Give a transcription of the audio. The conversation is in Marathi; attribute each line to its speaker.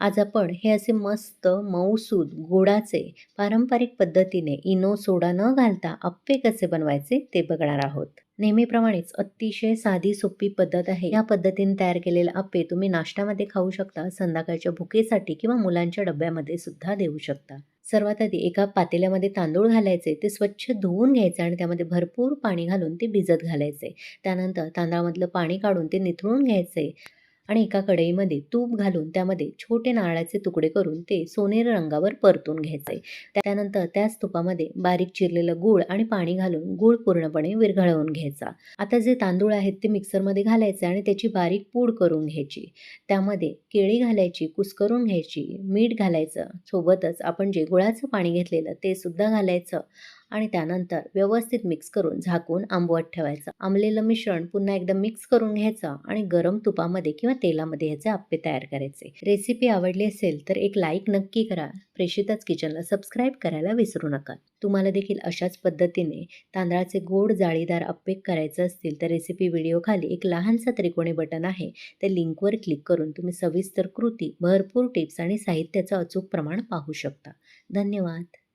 Speaker 1: आज आपण हे असे मस्त मऊसूद गोडाचे पारंपरिक पद्धतीने इनो सोडा न घालता अप्पे कसे बनवायचे ते बघणार आहोत. नेहमीप्रमाणेच अतिशय साधी सोपी पद्धत आहे. या पद्धतीने तयार केलेले अप्पे तुम्ही नाश्त्यामध्ये खाऊ शकता संध्याकाळच्या भुकेसाठी किंवा मुलांच्या डब्यामध्ये सुद्धा देऊ शकता. सर्वात आधी एका पातेल्यामध्ये तांदूळ घालायचे ते स्वच्छ धुवून घ्यायचे आणि त्यामध्ये भरपूर पाणी घालून ते भिजत घालायचे. त्यानंतर तांदळामधलं पाणी काढून ते निथळून घ्यायचे. आणि एका कढईमध्ये तूप घालून त्यामध्ये छोटे नारळाचे तुकडे करून ते सोनेरी रंगावर परतून घ्यायचे. त्यानंतर त्याच तुपामध्ये बारीक चिरलेलं गूळ आणि पाणी घालून गूळ पूर्णपणे विरघळवून घ्यायचा. आता जे तांदूळ आहेत ते मिक्सरमध्ये घालायचे आणि त्याची बारीक पूड करून घ्यायची. त्यामध्ये केळी घालायची कुस्करून घ्यायची मीठ घालायचं. सोबतच आपण जे गुळाचं पाणी घेतलेलं ते सुद्धा घालायचं. आणि त्यानंतर व्यवस्थित मिक्स करून झाकून आंबवत ठेवायचं. आंबलेलं मिश्रण पुन्हा एकदा मिक्स करून घ्यायचं आणि गरम तुपामध्ये किंवा तेलामध्ये ह्याचे आप्पे तयार करायचे. रेसिपी आवडली असेल तर एक लाईक नक्की करा. प्रेषितच किचनला सबस्क्राईब करायला विसरू नका. तुम्हाला देखील अशाच पद्धतीने तांदळाचे गोड जाळीदार अप्पे करायचं असतील तर रेसिपी व्हिडिओ खाली एक लहानसा त्रिकोणी बटन आहे. त्या लिंकवर क्लिक करून तुम्ही सविस्तर कृती भरपूर टिप्स आणि साहित्याचं अचूक प्रमाण पाहू शकता. धन्यवाद.